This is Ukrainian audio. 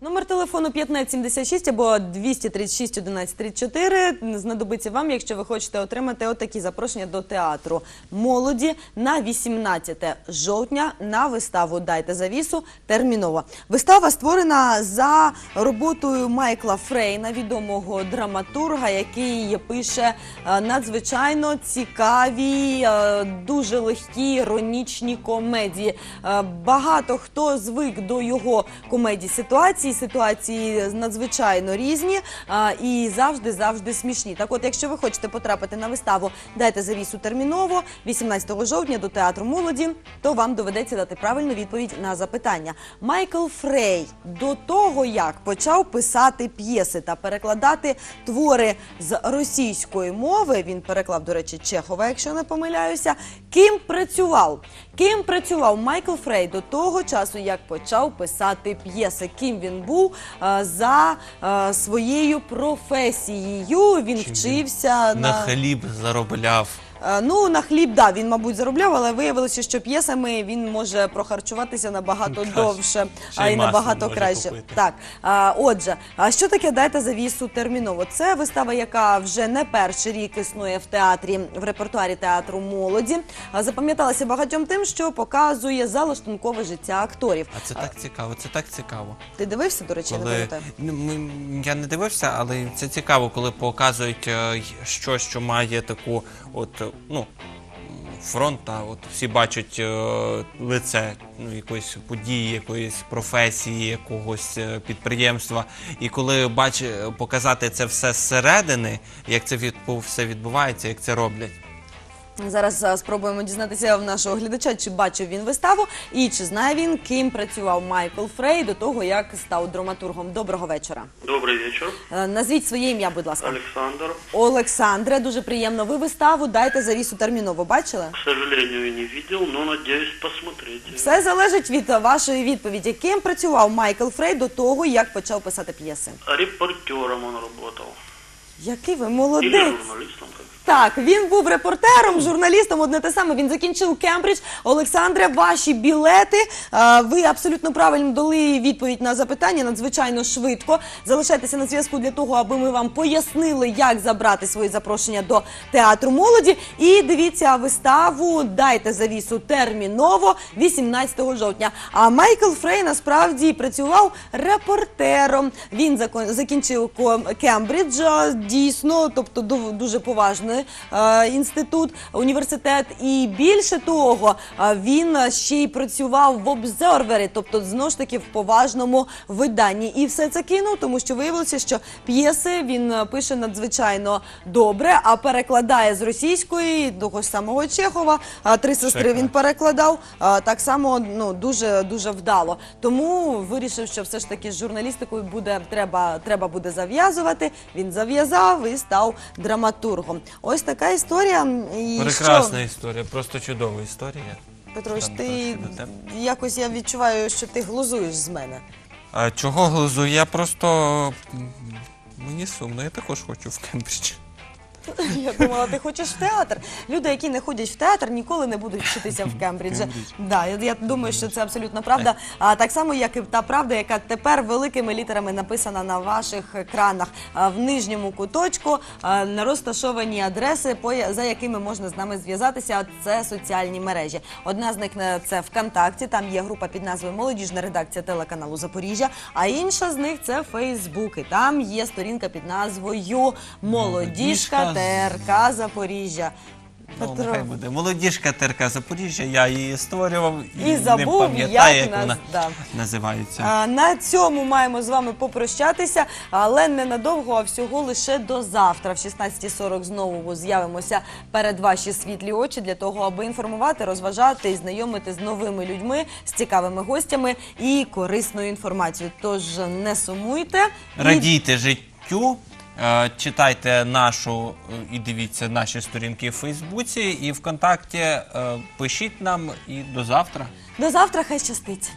Номер телефону 1576 або 236 11 34 знадобиться вам, якщо ви хочете отримати отакі запрошення до театру молоді на 18 жовтня на виставу Дайте завісу терміново. Вистава створена за роботою Майкла Фрейна, відомого драматурга, який пише е, надзвичайно цікаві, е, дуже легкі, іронічні комедії. Е, Багато хто звик до його комедій ситуації. Ситуації надзвичайно різні і завжди завжди смішні. Так, от, якщо ви хочете потрапити на виставу Дайте завісу терміново 18 жовтня до театру молоді, то вам доведеться дати правильну відповідь на запитання. Майкл Фрей до того, як почав писати п'єси та перекладати твори з російської мови, він переклав, до речі, Чехова, якщо не помиляюся. Ким працював? Ким працював Майкл Фрей до того часу, як почав писати п'єси? Ким він був за е, своєю професією? Він Чим він вчився На хліб заробляв. Е, Ну, на хліб, да, він, мабуть, заробляв, але виявилося, що п'єсами він може прохарчуватися набагато довше Ще а й масло набагато може краще. купити. Так, а, отже, а що таке дайте завісу терміново? Це вистава, яка вже не перший рік існує в театрі, в репертуарі театру молоді. А, Запам'яталася багатьом тим, що показує залаштункове життя акторів. А це так цікаво, це так цікаво. Ти дивився, до речі, не Коли пам'ятаю? Ну, ми- я не дивився, але це цікаво, коли показують е, щось, що має таку, от е, ну. Фронт, та от всі бачать е, лице ну, якоїсь події, якоїсь професії, якогось е, підприємства. І коли бач, показати це все зсередини, як це від, все відбувається, як це роблять. Зараз а, спробуємо дізнатися в нашого глядача, чи бачив він виставу і чи знає він, ким працював Майкл Фрей до того, як став драматургом. Доброго вечора. Добрый вечер, Е, Назвіть своє ім'я, будь ласка. Александр. Олександре, дуже приємно. Ви виставу дайте завісу терміново. Бачили? К сожалению, не видел, но надеюсь посмотреть. Все залежить від е, вашої відповіді. Ким працював Майкл Фрей до того, як почав писати п'єси? Репортером он работал. Який ви Или молодець! журналистом. Как. Так, він був репортером, журналістом, одне те саме. Він закінчив Кембридж. Олександре, ваші білети. Ви абсолютно правильно дали відповідь на запитання надзвичайно швидко. Залишайтеся на зв'язку для того, аби ми вам пояснили, як забрати свої запрошення до театру молоді. І дивіться виставу Дайте завісу терміново 18 жовтня. А Майкл Фрей насправді працював репортером. Він закінчив Кембридж, дійсно, тобто ду- дуже поважний е, інститут, університет. І більше того, е, він ще й працював в обзорвері, тобто знову ж таки в поважному виданні. І все це кинув, тому що виявилося, що п'єси він е, пише надзвичайно добре, а перекладає з російської того ж самого Чехова. Три сестри він перекладав так само ну дуже дуже вдало. Тому вирішив, що все ж таки з журналістикою буде треба, треба буде зав'язувати. Він зав'язав і став драматургом. Ось така історія. І Прекрасна історія, просто чудова історія. Петрович, Там ти трошки до тебе. якось я відчуваю, що ти глузуєш з мене. А чого глузую? Я просто. м, Мені сумно, я також хочу в Кембридж. Я думала, ти хочеш в театр. Люди, які не ходять в театр, ніколи не будуть вчитися в Кембриджі. Да, я, я думаю, що це абсолютно правда. А так само, як і та правда, яка тепер великими літерами написана на ваших екранах А, в нижньому куточку. а, розташовані адреси, по я- за якими можна з нами зв'язатися. Це соціальні мережі. Одна з них е, це ВКонтакті. Там є група під назвою Молодіжна редакція телеканалу Запоріжжя. А інша з них це Фейсбук. І там є сторінка під назвою Молодіжка Молодіжка ТРК Запоріжжя. Ну, Петро, нехай буде. Молодіжка ТРК Запоріжжя, я її створював і, І забув, не пам'ятаю, як як, нас- вона да. називається. А, на цьому маємо з вами попрощатися, але ненадовго, а всього лише до завтра. В 16.40 знову з'явимося перед ваші світлі очі для того, аби інформувати, розважати і знайомити з новими людьми, з цікавими гостями і корисною інформацією. Тож не сумуйте. І Радійте життю. Е, Читайте нашу е, і дивіться наші сторінки в Фейсбуці і ВКонтакті. Е, Пишіть нам і до завтра. До завтра, хай щастить.